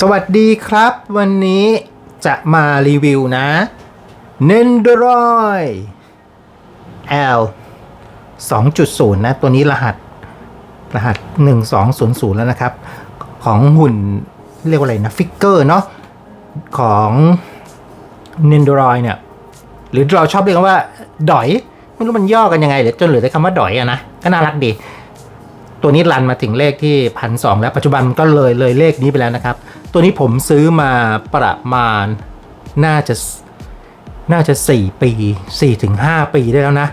สวัสดีครับ วันนี้จะมารีวิวนะ Nendoroid L 2.0 นะ ตัวนี้รหัส รหัส 1200 แล้วนะครับ ของหุ่นเรียกว่าอะไรนะ ฟิกเกอร์เนาะของ Nendoroid เนี่ย หรือเราชอบเรียกว่า ดอย ไม่รู้มันย่อกันยังไงเดี๋ยจนเหลือแต่คำว่าดอยอะนะ ก็น่ารักดีตัวนี้รันมาถึงเลขที่พันสแล้วปัจจุบันก็เลยเลยเลขนี้ไปแล้วนะครับ ตัวนี้ผมซื้อมาประมาณน่าจะน่าจะ 4 ปี4-5ถึง5ปีได้แล้วนะ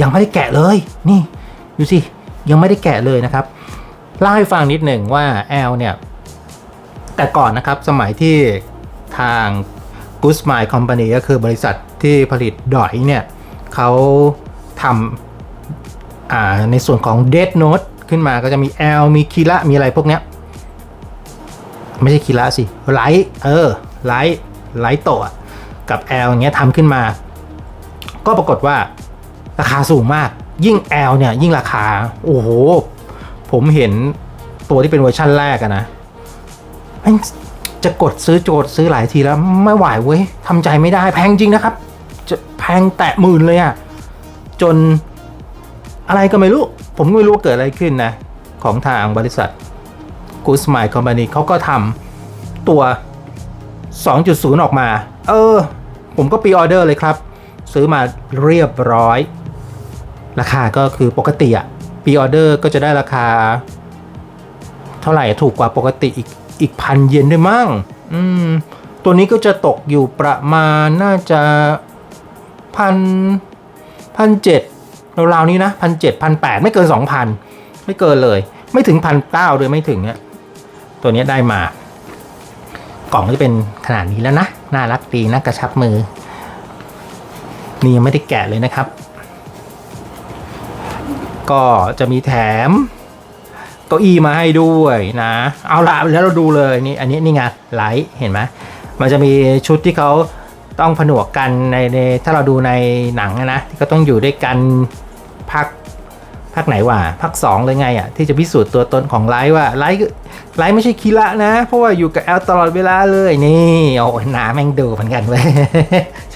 ยังไม่ได้แกะเลย นี่ดูสิ ยังไม่ได้แกะเลยนะครับเล่าให้ฟังนิดหนึ่งว่า L เนี่ย แต่ก่อนนะครับสมัยที่ทาง g o o Smile Company ก็คือบริษัทที่ผลิตดอยเนี่ยเขาทำาในส่วนของ Dead Note ขึ้นมาก็จะมี L มีคีระมีอะไรพวกเนี้ย ไม่ใช่คีระสิไลท์เออไลท์ไลท์โตะกับ L เนี้ยทำขึ้นมา ก็ปรากฏว่าราคาสูงมาก ยิ่ง L เนี่ยยิ่งราคา โอ้โห ผมเห็นตัวที่เป็นเวอร์ชั่นแรกอะนะม่งจะกดซื้อโจทย์ซื้อหลายทีแล้วไม่ไหวเว้ยทำใจไม่ได้แพงจริงนะครับ จะแพงแตะหมื่นเลยอะจนอะไรก็ไม่รู้ ผมก็ไม่รู้ว่าเกิดอะไรขึ้นนะ ของทางบริษัท Good Smile Company เขาก็ทำตัว 2.0 ออกมา เออ ผมก็ปีออเดอร์เลยครับ ซื้อมาเรียบร้อย ราคาก็คือปกติอะปีออเดอร์ก็จะได้ราคา เท่าไหร่ถูกกว่าปกติอีกอีกพันเยนด้วยมั้งอืม ตัวนี้ก็จะตกอยู่ประมาณน่าจะพันพันเจ็ดราวๆนี้นะพันเจ็ดพันแปดไม่เกินสองพันไม่เกินเลย ไม่ถึงพันเก้าเลยไม่ถึงเนี่ย ตัวนี้ได้มากล่องก็จะเป็นขนาดนี้แล้วนะ น่ารักดีนะกระชับมือ นี่ยังไม่ได้แกะเลยนะครับ ก็จะมีแถมเก้าอี้มาให้ด้วยนะ เอาละแล้วเราดูเลยนี่อันนี้นี่ไงไลท์เห็นไหมมันจะมีชุดที่เขาต้องผนวกกันในในถ้าเราดูในหนังนะที่ก็ต้องอยู่ด้วยกัน ภาคไหนวะภาคสองเลยไงอะที่จะพิสูจน์ตัวตนของไลท์ว่าไลท์ไลท์ไม่ใช่คีระนะ เพราะว่าอยู่กับแอลตลอดเวลาเลยนี่โอ้ยหนาแม่งดูเหมือนกันเว้ย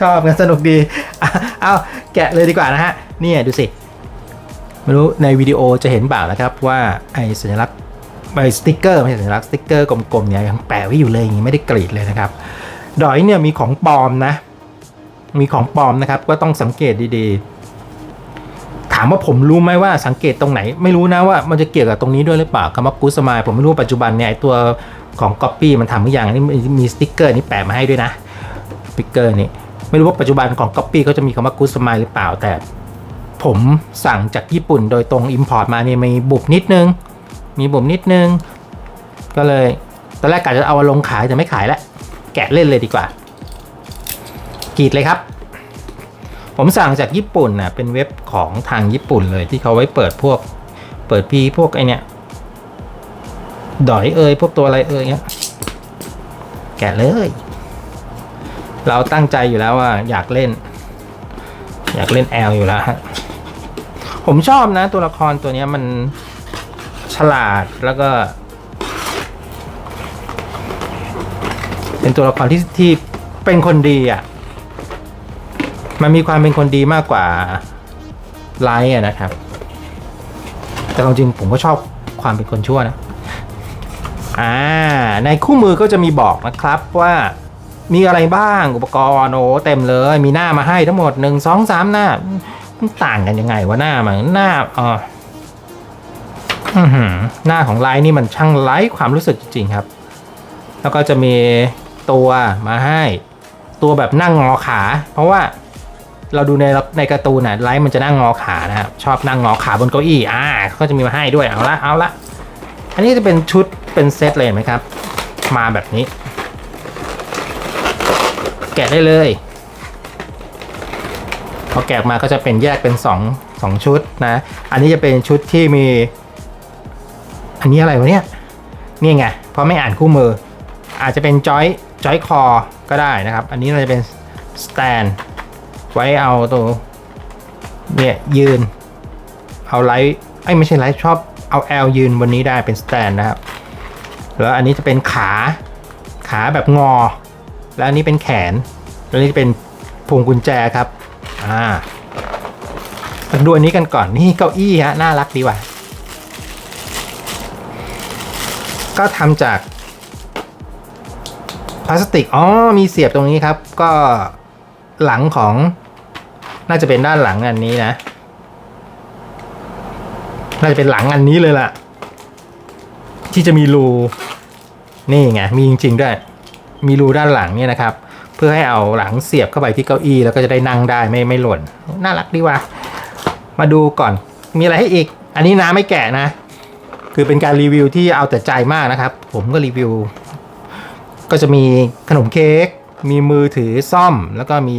ชอบกันสนุกดีอะเอาแกะเลยดีกว่านะฮะเนี่ยดูสิไม่รู้ในวิดีโอจะเห็นเปล่านะครับว่าไอสัญลักษณ์ไอสติ๊กเกอร์ไม่ใช่สัญลักษณ์สติ๊กเกอร์กลมๆเนี่ยยังแปะไว้อยู่เลยอย่างนี้ไม่ได้กรีดเลยนะครับดอยเนี่ยมีของปลอมนะ มีของปลอมนะครับก็ต้องสังเกตดีๆ ถามว่าผมรู้ไหมว่าสังเกตตรงไหน ไม่รู้นะว่ามันจะเกี่ยวกับตรงนี้ด้วยหรือเปล่าคำว่ากูสมายผมไม่รู้ว่าปัจจุบันเนี่ยไอตัวของก๊อปปี้มันทำทุกอย่างนี่มีสติ๊กเกอร์นี่แปะมาให้ด้วยนะสติ๊กเกอร์นี่ไม่รู้ว่าปัจจุบันของก๊อปปี้เขาจะมีคำว่ากูสมายหรือเปล่า แต่ ผมสั่งจากญี่ปุ่นโดยตรง Import มาเนี่ยมีบุบนิดนึง มีบุบนิดนึง ก็เลยตอนแรกกะจะเอามาลงขายแต่ไม่ขายแล้วแกะเล่นเลยดีกว่า กรีดเลยครับ ผมสั่งจากญี่ปุ่นนะเป็นเว็บของทางญี่ปุ่นเลยที่เขาไว้เปิดพวก เปิดพีพวกไอเนี้ยดอยเอยพวกตัวอะไรเอยเนี้ยแกะเลย เราตั้งใจอยู่แล้วว่าอยากเล่น อยากเล่นแอลอยู่แล้วฮะผมชอบนะ ตัวละครตัวนี้มันฉลาดแล้วก็ เป็นตัวละครที่ที่เป็นคนดีอะ มันมีความเป็นคนดีมากกว่าไลท์นะครับ แต่ความจริงผมก็ชอบความเป็นคนชั่วนะ อ่า ในคู่มือก็จะมีบอกนะครับว่ามีอะไรบ้างอุปกรณ์โอ้เต็มเลย มีหน้ามาให้ทั้งหมดหนึ่งสองสามหน้ามันต่างกันยังไงวะหน้ามันหน้าอ๋อหน้าของไลท์นี่มันช่างไร้ความรู้สึกจริงๆครับ แล้วก็จะมีตัวมาให้ ตัวแบบนั่งงอขา เพราะว่า เราดูในในการ์ตูนน่ะไลท์มันจะนั่งงอขานะครับชอบนั่งงอขาบนเก้าอี้อ่าก็จะมีมาให้ด้วยเอาละเอาละอันนี้จะเป็นชุดเป็นเซตเลยไหมครับ มาแบบนี้ แกะได้เลยพอแกะมาก็จะเป็นแยกเป็นสองสองชุดนะ อันนี้จะเป็นชุดที่มี อันนี้อะไรวะเนี่ยนี่ไงเพราะไม่อ่านคู่มือ อาจจะเป็นจอยจอยคอก็ได้นะครับ อันนี้เราจะเป็นสแตน ไว้เอาตัวเนี่ยยืน เอาไลท์ไอ้ไม่ใช่ไลท์ชอบเอา L ยืนบนนี้ได้เป็นสแตนนะครับ แล้วอันนี้จะเป็นขาขาแบบงอ แล้วอันนี้เป็นแขน แล้วนี่เป็นพวงกุญแจครับอ่ามาดูอันนี้กันก่อนนี่เก้าอี้ฮะน่ารักดีว่ะก็ทำจากพลาสติก อ๋อ มีเสียบตรงนี้ครับ ก็หลังของ น่าจะเป็นด้านหลังอันนี้นะ น่าจะเป็นหลังอันนี้เลยล่ะ ที่จะมีรูนี่ไงมีจริงๆด้วย มีรูด้านหลังเนี่ยนะครับ เพื่อให้เอาหลังเสียบเข้าไปที่เก้าอี้แล้วก็จะได้นั่งได้ไม่ไม่หล่น น่ารักดีว่ะมาดูก่อนมีอะไรให้อีก อันนี้น้าไม่แกะนะ คือเป็นการรีวิวที่เอาแต่ใจมากนะครับ ผมก็รีวิว ก็จะมีขนมเค้กมีมือถือซ่อมแล้วก็มี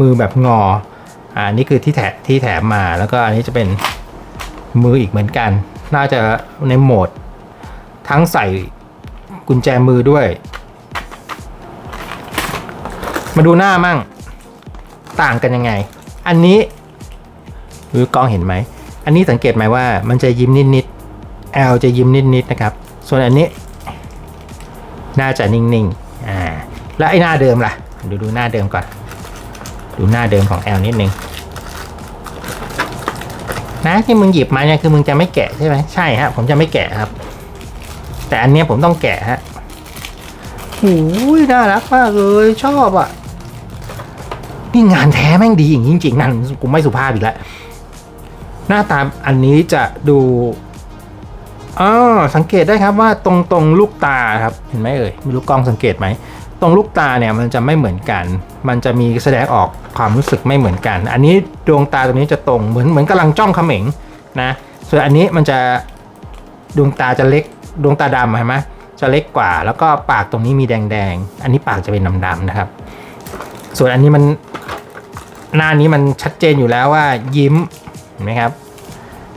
มือแบบงออ่านี่คือที่แถที่แถมมาแล้วก็อันนี้จะเป็นมืออีกเหมือนกัน น่าจะในโหมด ทั้งใส่กุญแจมือด้วย มาดูหน้ามั่งต่างกันยังไง อันนี้หรือกล้องเห็นไหม อันนี้สังเกตไหมว่ามันจะยิ้มนิดๆ L จะยิ้มนิดๆนะครับ ส่วนอันนี้ น่าจะนิ่งๆอ่าแล้วไอ้หน้าเดิมล่ะ ดูดูหน้าเดิมก่อน ดูหน้าเดิมของ L นิดนึงนะที่มึงหยิบมาเนี่ยคือมึงจะไม่แกะใช่ไหมใช่ฮะ ผมจะไม่แกะครับ แต่อันเนี้ยผมต้องแกะฮะโอ้ยน่ารักมากเลยชอบอะนี่งานแท้แม่งดีอย่างจริงๆนั่นกูไม่สุภาพอีกแล้วหน้าตาอันนี้จะดูอ๋อสังเกตได้ครับว่าตรงตรงลูกตาครับ เห็นไหมเอ่ยไม่รู้กล้องสังเกตไหม ตรงลูกตาเนี่ยมันจะไม่เหมือนกัน มันจะมีแสดงออกความรู้สึกไม่เหมือนกัน อันนี้ดวงตาตรงนี้จะตรงเหมือนเหมือนกำลังจ้องเขม็งนะ ส่วนอันนี้มันจะดวงตาจะเล็กดวงตาดำเห็นไหมจะเล็กกว่า แล้วก็ปากตรงนี้มีแดงๆ อันนี้ปากจะเป็นดำๆนะครับ ส่วนอันนี้มันหน้านี้มันชัดเจนอยู่แล้วว่ายิ้มเห็นไหมครับ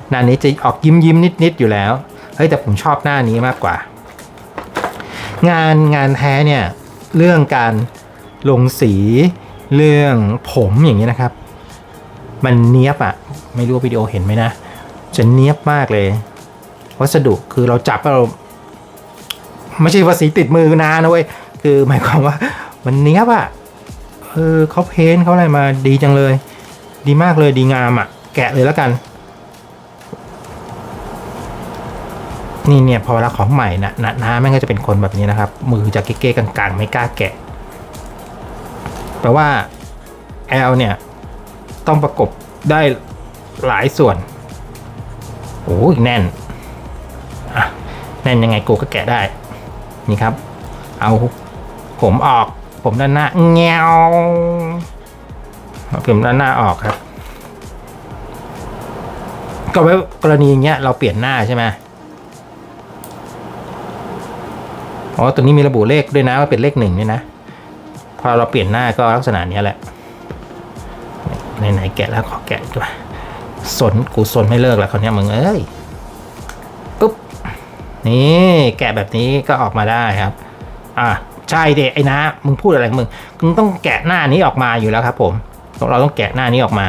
หน้านี้จะออกยิ้มยิ้มนิดๆอยู่แล้วเฮ้ยแต่ผมชอบหน้านี้มากกว่า งานงานแท้เนี่ย เรื่องการลงสีเรื่องผมอย่างนี้นะครับ มันเนี้ยบอะไม่รู้วิดีโอเห็นไหมนะ จะเนี้ยบมากเลย วัสดุคือเราจับเราไม่ใช่ว่าสีติดมือนะนนะเว้ยคือหมายความว่ามันเนี้ยบอะเออเขาเพ้นเขาอะไรมาดีจังเลย ดีมากเลยดีงามอะแกะเลยแล้วกัน นี่เนี่ยพอเวลาของใหม่นะนะน้าแม่งก็จะเป็นคนแบบนี้นะครับ มือจะเก๊ๆกลางๆ ไม่กล้าแกะแปลว่า L เนี่ย ต้องประกบได้หลายส่วนโอ้ยแน่นอะแน่นยังไงกูก็แกะได้ นี่ครับ เอาผมออก ผมด้านหน้าเงวเอาผมด้านหน้าออกครับ ก็ไว้กรณีอย่างเงี้ยเราเปลี่ยนหน้าใช่ไหม อ๋อ ตัวนี้มีระบุเลขด้วยนะว่าเป็นเลขหนึ่งเนี่ยนะ พอเราเปลี่ยนหน้าก็ลักษณะนี้แหละ ไหนๆแกะแล้วขอแกะด้วยสนกูสนไม่เลิกแล้วคนนี้มึงเอ้ยปุ๊บ นี่แกะแบบนี้ก็ออกมาได้ครับ อะใช่เดไอ้นะมึงพูดอะไรมึงมึงต้องแกะหน้านี้ออกมาอยู่แล้วครับผม เราต้องแกะหน้านี้ออกมา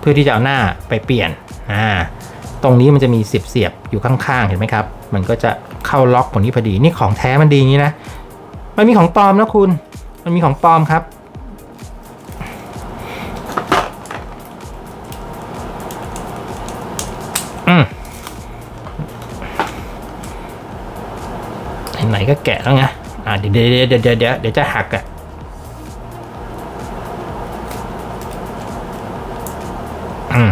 เพื่อที่จะเอาหน้าไปเปลี่ยนอ่าตรงนี้มันจะมีเสียบเสียบอยู่ข้างๆเห็นไหมครับ มันก็จะ เข้าล็อกตรงนี้พอดี นี่ของแท้มันดีอย่างนี้นะ มันมีของปลอมนะคุณ มันมีของปลอมครับ อืมไหนก็แกะแล้วไง อ่าเดี๋ยวเดี๋ยวเดี๋ยวเดี๋ยวเดี๋ยวเดี๋ยวจะหักอะอืม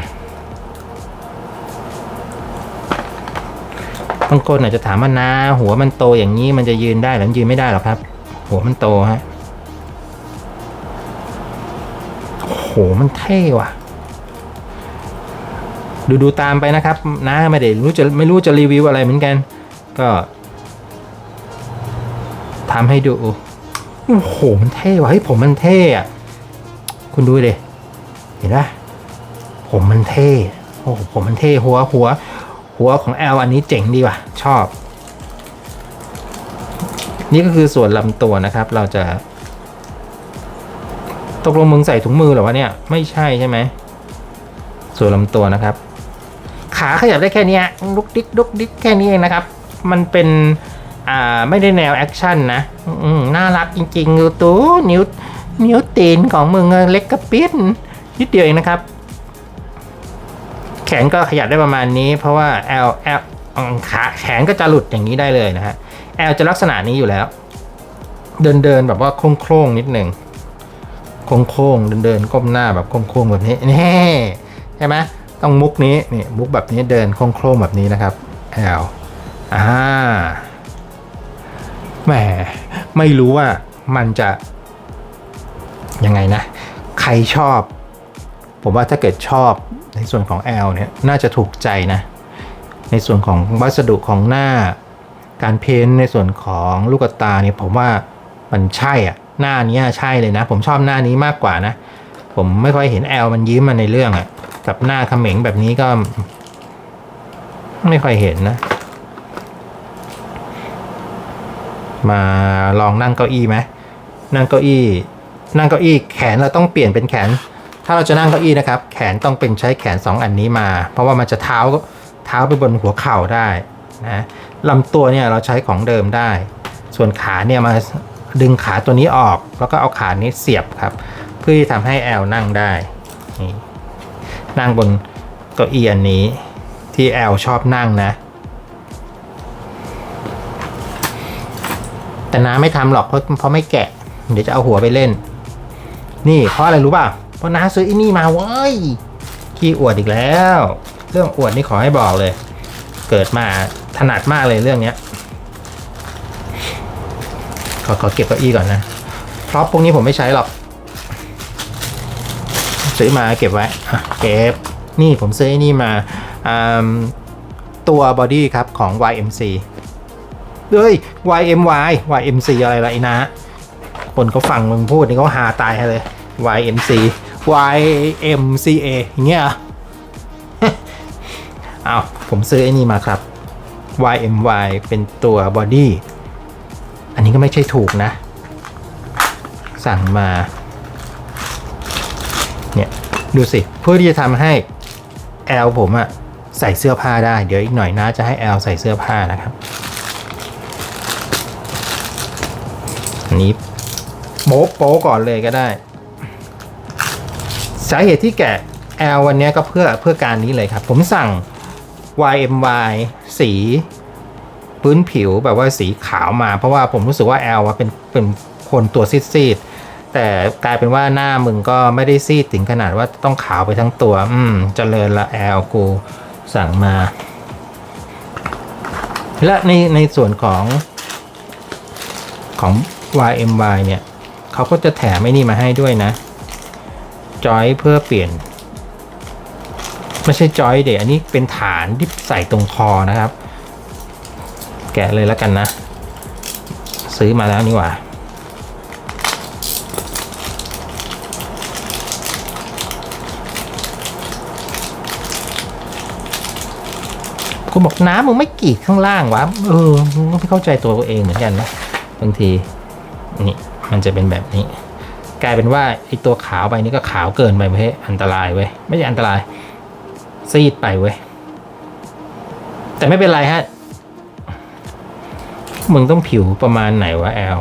บางคนอาจจะถามว่านาหัวมันโตอย่างนี้มันจะยืนได้หรือยืนไม่ได้หรอครับ หัวมันโตฮะโหมันเท่ว่ะ ดูดูตามไปนะครับนะไม่ได้รู้จะไม่รู้จะรีวิวอะไรเหมือนกัน ก็ทำให้ดูโอ้โหมันเท่ว่ะเฮ้ยผมมันเท่อะคุณดูดิเห็นปะผมมันเท่โอ้ผมมันเท่หัวหัว หัวของ L อันนี้เจ๋งดีว่ะ ชอบ นี่ก็คือส่วนลำตัวนะครับ เราจะ ตกลงมึงใส่ถุงมือหรอวะเนี่ย ไม่ใช่ใช่ไหม ส่วนลำตัวนะครับ ขาขยับได้แค่นี้ลุกดิกลุกดิกแค่นี้เองนะครับ มันเป็นอ่าไม่ได้แนวแอคชั่นนะน่ารักจริงๆดูตัวนิ้วนิ้วตีนของมึงเล็กกระปิดนิดเดียวเองนะครับ ขนก็ขยับได้ประมาณนี้ เพราะว่า L L ขาแขนก็จะหลุดอย่างนี้ได้เลยนะฮะ L จะลักษณะนี้อยู่แล้ว เดินเดินแบบว่าโค้งๆนิดหนึ่งโค้งๆเดินเดินก้มหน้าแบบโค้งๆแบบนี้นี่ใช่ไหมต้องมุกนี้นี่มุกแบบนี้เดินโค้งๆแบบนี้นะครับ L อ่าแหมไม่รู้ว่ามันจะยังไงนะ ใครชอบ ผมว่าถ้าเกิดชอบ ในส่วนของ L เนี่ยน่าจะถูกใจนะ ในส่วนของวัสดุของหน้า การเพ้นในส่วนของลูกตาเนี่ยผมว่ามันใช่อะหน้านี้ใช่เลยนะ ผมชอบหน้านี้มากกว่านะ ผมไม่ค่อยเห็นแอลมันยิ้มมาในเรื่องอะกับหน้าเขม็งแบบนี้ก็ ไม่ค่อยเห็นนะ มาลองนั่งเก้าอี้ไหมนั่งเก้าอี้ นั่งเก้าอี้แขนเราต้องเปลี่ยนเป็นแขน ถ้าเราจะนั่งเก้าอี้นะครับ แขนต้องเป็นใช้แขน 2 อันนี้มา เพราะว่ามันจะเท้าเท้าไปบนหัวเข่าได้นะลำตัวเนี่ยเราใช้ของเดิมได้ ส่วนขาเนี่ยมาดึงขาตัวนี้ออก แล้วก็เอาขานี้เสียบครับ เพื่อที่ทำให้แอลนั่งได้นี่นั่งบนเก้าอี้อันนี้ที่แอลชอบนั่งนะ แต่น้าไม่ทำหรอกเพราะเพราะไม่แกะ เดี๋ยวจะเอาหัวไปเล่น นี่เพราะอะไรรู้ป่ะ เพราะน้าซื้อไอ้นี่มาเว้ยขี้อวดอีกแล้ว เรื่องอวดนี่ขอให้บอกเลย เกิดมาถนัดมากเลยเรื่องเนี้ยขอขอเก็บเก้าอี้ก่อนนะเพราะพวกนี้ผมไม่ใช้หรอก ซื้อมาเก็บไว้เก็บนี่ผมซื้อไอ้นี่มาตัวบอดี้ครับของ YMC เอ้ย YMY YMC อะไรล่ะไอ้นะคนเขาฟังมึงพูดนี่เขาหาตายเลย YMC YMCA อย่างเงี้ยเหรอเอาผมซื้อไอ้นี่มาครับ YMY เป็นตัวบอดี้อันนี้ก็ไม่ใช่ถูกนะ สั่งมา เนี่ย ดูสิ เพื่อที่จะทำให้ L ผมอะใส่เสื้อผ้าได้ เดี๋ยวอีกหน่อยนะจะให้ L ใส่เสื้อผ้านะครับ อันนี้โป๊ะโป๊ะก่อนเลยก็ได้ สาเหตุที่แกะ L วันนี้ก็เพื่อเพื่อการนี้เลยครับ ผมสั่ง YMY สีพื้นผิวแบบว่าสีขาวมา เพราะว่าผมรู้สึกว่า L อะเป็นเป็นคนตัวซีดๆแต่กลายเป็นว่าหน้ามึงก็ไม่ได้ซีดถึงขนาดว่าต้องขาวไปทั้งตัว อืมเจริญละ L กูสั่งมา และในในส่วนของของ YMY เนี่ยเขาก็จะแถมไอ้นี่มาให้ด้วยนะ จอยเพื่อเปลี่ยน ไม่ใช่จอยเดี๋ยวอันนี้เป็นฐานที่ใส่ตรงคอนะครับ แกะเลยแล้วกันนะ ซื้อมาแล้วนี่หว่าคุณบอกน้ำมึงไม่กีดข้างล่างวะ เออมึงก็ไม่เข้าใจตัวเองเหมือนกันนะบางที นี่ มันจะเป็นแบบนี้ กลายเป็นว่าไอตัวขาวไปนี่ก็ขาวเกินไปเว้ยอันตรายเว้ยไม่ใช่อันตราย ซีดไปเว้ยแต่ไม่เป็นไรฮะ มึงต้องผิวประมาณไหนวะแอล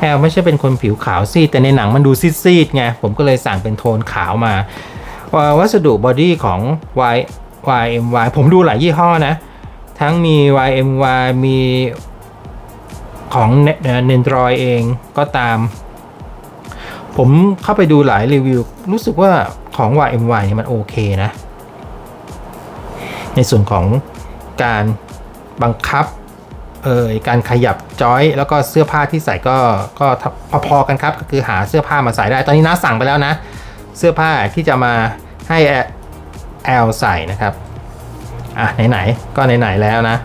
แอลไม่ใช่เป็นคนผิวขาวซีดแต่ในหนังมันดูซีดๆไง ผมก็เลยสั่งเป็นโทนขาวมาว,าวัสดุบอดี้ของ Y YMY ผมดูหลายยี่ห้อนะ ทั้งมี YMY มี ของเนนดรอยเองก็ตาม ผมเข้าไปดูหลายรีวิว รู้สึกว่าของ YMY เนี่ยมันโอเคนะ ในส่วนของการบังคับเออการขยับจอย แล้วก็เสื้อผ้าที่ใส่ก็ก็พอๆกันครับ ก็คือหาเสื้อผ้ามาใส่ได้ ตอนนี้น้าสั่งไปแล้วนะ เสื้อผ้าที่จะมาให้แอลใส่นะครับ อะไหนๆก็ไหนๆแล้วนะ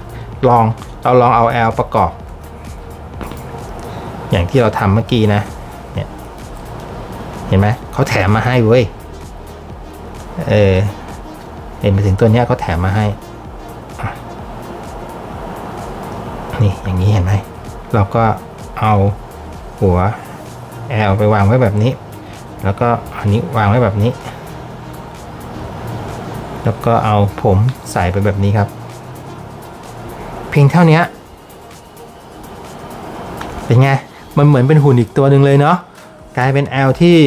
ลองเราลองเอา L ประกอบ อย่างที่เราทำเมื่อกี้นะเนี่ยเห็นไหมเขาแถมมาให้เว้ยเออเห็นไปถึงตัวเนี้ยเขาแถมมาให้ นี่อย่างนี้เห็นไหมเราก็เอาหัว L ไปวางไว้แบบนี้ แล้วก็อันนี้วางไว้แบบนี้ แล้วก็เอาผมใส่ไปแบบนี้ครับ เพียงเท่านี้เป็นไง มันเหมือนเป็นหุ่นอีกตัวหนึ่งเลยเนาะกลายเป็นแอลที่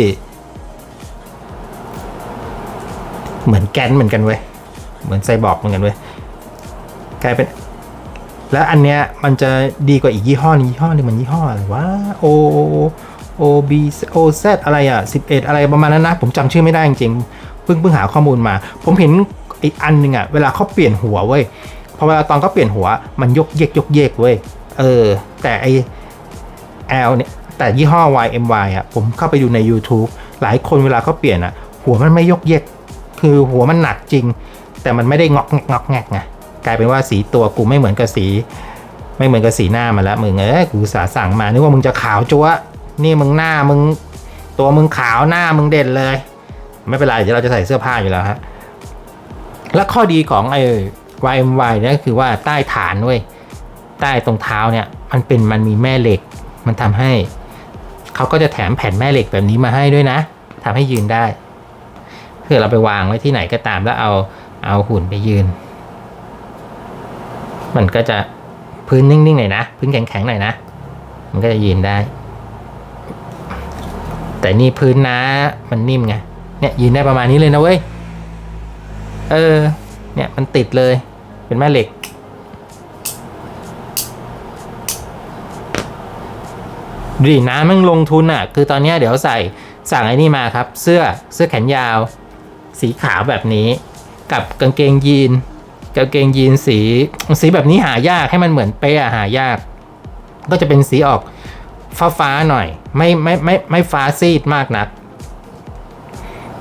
เหมือนแกนเหมือนกันเว้ยเหมือนไซบอร์กเหมือนกันเว้ยกลายเป็น แล้วอันเนี้ยมันจะดีกว่าอีกยี่ห้อนึงยี่ห้อนึงมันยี่ห้ออะไรวะ O O B O Z อะไรอะ11 อะไรประมาณนั้นนะ ผมจำชื่อไม่ได้จริงๆเพิ่งเพิ่งหาข้อมูลมา ผมเห็นอีกอันหนึ่งอะเวลาเขาเปลี่ยนหัวเว้ยพอเวลาตอนเขาเปลี่ยนหัวมันยกเยกยกเยกเว้ยเออ แต่ไอ L เนี่ยแต่ยี่ห้อ YMY อะผมเข้าไปดูใน YouTube หลายคนเวลาเขาเปลี่ยนอะ หัวมันไม่ยกเยก คือหัวมันหนักจริง แต่มันไม่ได้งอกแงกงอกแงกไงกลายเป็นว่าสีตัวกูไม่เหมือนกับสี ไม่เหมือนกับสีหน้ามาแล้วมึงเอ้กูสาสั่งมานึกว่ามึงจะขาวจัวะนี่มึงหน้ามึงตัวมึงขาวหน้ามึงเด่นเลย ไม่เป็นไรเดี๋ยวเราจะใส่เสื้อผ้าอยู่แล้วฮะและข้อดีของไอ้ YMY เนี่ยคือว่าใต้ฐานเว้ยใต้ตรงเท้าเนี่ย มันเป็นมันมีแม่เหล็ก มันทำให้เขาก็จะแถมแผ่นแม่เหล็กแบบนี้มาให้ด้วยนะทำให้ยืนได้เพื่อเราไปวางไว้ที่ไหนก็ตามแล้วเอาเอาหุ่นไปยืน มันก็จะพื้นนิ่งๆหน่อยนะพื้นแข็งๆหน่อยนะ มันก็จะยืนได้ แต่นี่พื้นนะมันนิ่มไงเนี่ยยืนได้ประมาณนี้เลยนะเว้ยเออ เนี่ยมันติดเลยเป็นแม่เหล็ก ดูดิน้ำมันลงทุนอะ คือตอนนี้เดี๋ยวใส่สั่งไอ้นี่มาครับ เสื้อเสื้อแขนยาว สีขาวแบบนี้ กับกางเกงยีนกางเกงยีนสีสีแบบนี้หายากให้มันเหมือนเป๊ะหายาก ก็จะเป็นสีออกฟ้าฟ้าๆหน่อย ไม่ไม่ไม่ไม่ฟ้าซีดมากนัก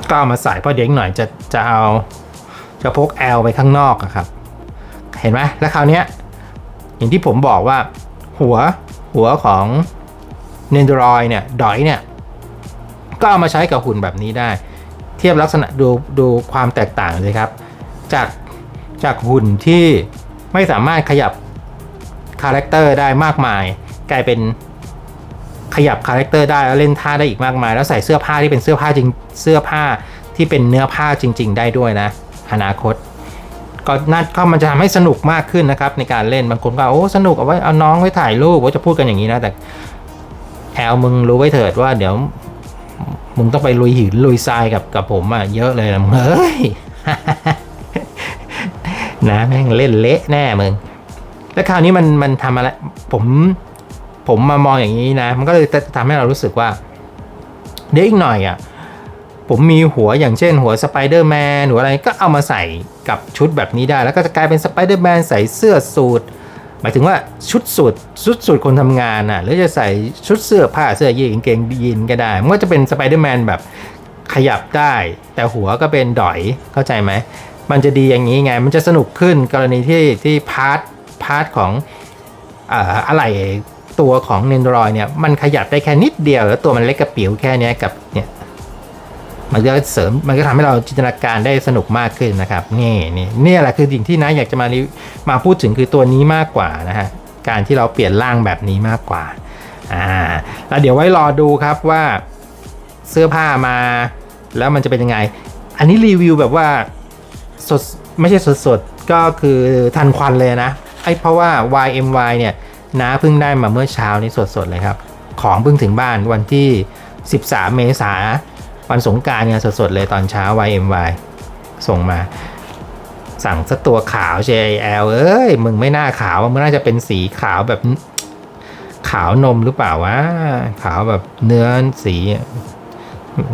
ก็เอามาใส่เพราะเด็กหน่อยจะจะเอาจะพกแอลไปข้างนอกอะครับ เห็นไหมแล้วคราวเนี้ยอย่างที่ผมบอกว่า หัวหัวของ เนนดรอยเนี่ยดอยเนี่ยก็เอามาใช้กับหุ่นแบบนี้ได้ เทียบลักษณะดูดูความแตกต่างเลยครับ จากจากหุ่นที่ไม่สามารถขยับคาแรคเตอร์ได้มากมาย กลายเป็นขยับคาแรคเตอร์ได้แล้วเล่นท่าได้อีกมากมาย แล้วใส่เสื้อผ้าที่เป็นเสื้อผ้าจริงเสื้อผ้าที่เป็นเนื้อผ้าจริง ๆ ได้ด้วยนะ อนาคต ก็น่าก็มันจะทำให้สนุกมากขึ้นนะครับ ในการเล่นบางคนก็โอ้สนุกเอาไว้เอาน้องไว้ถ่ายรูปว่าจะพูดกันอย่างนี้นะแต่ แอลมึงรู้ไว้เถิดว่าเดี๋ยว มึงต้องไปลุยหินลุยทรายกับกับผมอะเยอะเลยนะมึงเฮ้ยนะแม่งเล่นเละแน่มึง แล้วคราวนี้มันมันทำอะไร ผมผมมามองอย่างนี้นะ มันก็เลยทำให้เรารู้สึกว่า เดี๋ยวอีกหน่อยอะ่ะผมมีหัวอย่างเช่นหัวสไปเดอร์แมนหัวอะไรก็เอามาใส่กับชุดแบบนี้ได้ แล้วก็จะกลายเป็นสไปเดอร์แมนใส่เสื้อสูท หมายถึงว่าชุดสูทชุดสูทคนทำงานอะหรือจะใส่ชุดเสื้อผ้าเสื้อยีนกางเกงยีนก็ได้ มันก็จะเป็นสไปเดอร์แมนแบบขยับได้ แต่หัวก็เป็นดอยเข้าใจไหม มันจะดีอย่างนี้ไง มันจะสนุกขึ้นกรณีที่ที่พาร์ทพาร์ทของอะไรตัวของ n นน r o i d เนี่ยมันขยับได้แค่นิดเดียวแล้วตัวมันเล็กกระปิ๋วแค่นี้กับเนี่ย มันก็เสริมมันก็ทำให้เราจินตนาการได้สนุกมากขึ้นนะครับนี่นี่นี่แหละคือสิ่งที่นะอยากจะมามาพูดถึงคือตัวนี้มากกว่านะฮะการที่เราเปลี่ยนร่างแบบนี้มากกว่าอ่าแล้วเดี๋ยวไว้รอดูครับว่าเสื้อผ้ามา แล้วมันจะเป็นยังไง อันนี้รีวิวแบบว่าสดไม่ใช่สดสดก็คือทันควันเลยนะไอเพราะว่า YMY เนี่ยน้าเพิ่งได้มาเมื่อเช้านี้สดสดๆเลยครับ ของเพิ่งถึงบ้านวันที่ 13 เมษา วันสงการเนี่ยสดสดๆเลยตอนเช้า YMY ส่งมา สั่งสักตัวขาว JL เอ้ย มึงไม่น่าขาวมึงน่าจะเป็นสีขาวแบบ ขาวนมหรือเปล่าวะขาวแบบเนื้อสี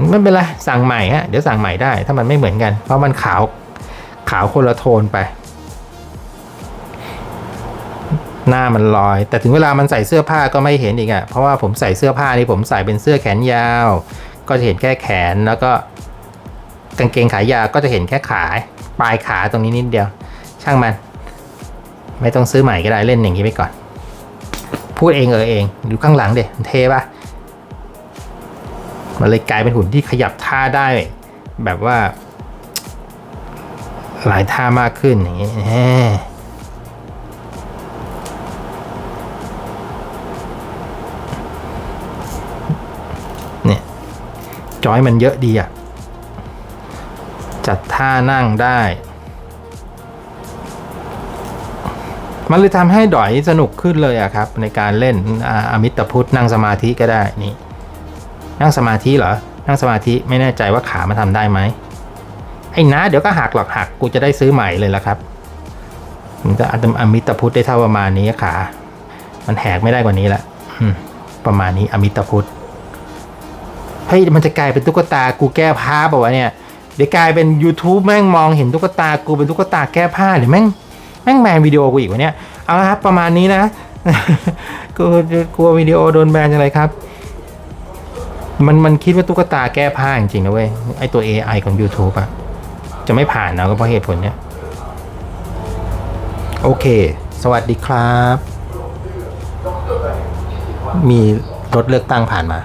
ไม่เป็นไรสั่งใหม่ฮะเดี๋ยวสั่งใหม่ได้ ถ้ามันไม่เหมือนกัน เพราะมันขาวขาวคนละโทนไป หน้ามันลอย แต่ถึงเวลามันใส่เสื้อผ้าก็ไม่เห็นอีกอะ่ะเพราะว่าผมใส่เสื้อผ้านี่ผมใส่เป็นเสื้อแขนยาว ก็จะเห็นแค่แขนแล้วก็กางเกงขายาวก็จะเห็นแค่ขาปลายขาตรงนี้นิดเดียว ช่างมัน ไม่ต้องซื้อใหม่ก็ได้เล่นอย่างนี้ไปก่อน พูดเองเออเองดูข้างหลังเด็เทปะมันเลยกลายเป็นหุ่นที่ขยับท่าได้ แบบว่า หลายท่ามากขึ้นอย่างนี้ จอยมันเยอะดีอะจัดท่านั่งได้ มันเลยทำให้ดอยสนุกขึ้นเลยอะครับ ในการเล่นออมิตพุทธนั่งสมาธิก็ได้นี่ นั่งสมาธิเหรอ นั่งสมาธิไม่แน่ใจว่าขามาทำได้ไหมไอ้นะเดี๋ยวก็หักหรอกหักกูจะได้ซื้อใหม่เลยละครับมันจะอมิตพุทธได้เท่าประมาณนี้ขา มันแหกไม่ได้กว่านี้ละประมาณนี้อมิตพุทธ เฮ้ยมันจะกลายเป็นตุ๊กตากูแก้ผ้าเปล่าวะเนี่ยเดี๋ยวกลายเป็น YouTube แม่งมองเห็นตุ๊กตากูเป็นตุ๊กตาแก้ผ้าหรือแม่งแม่งแบนวิดีโอกูอีกวะเนี่ยเอาละครับประมาณนี้นะกูกลัววิดีโอโดนแบนจังเลยครับมันมันคิดว่าตุ๊กตาแก้ผ้าจริงๆนะเว้ยไอตัว AI ของ YouTube อะจะไม่ผ่านนะก็เพราะเหตุผลเนี้ยโอเค สวัสดีครับ มีรถเลือกตั้งผ่านมา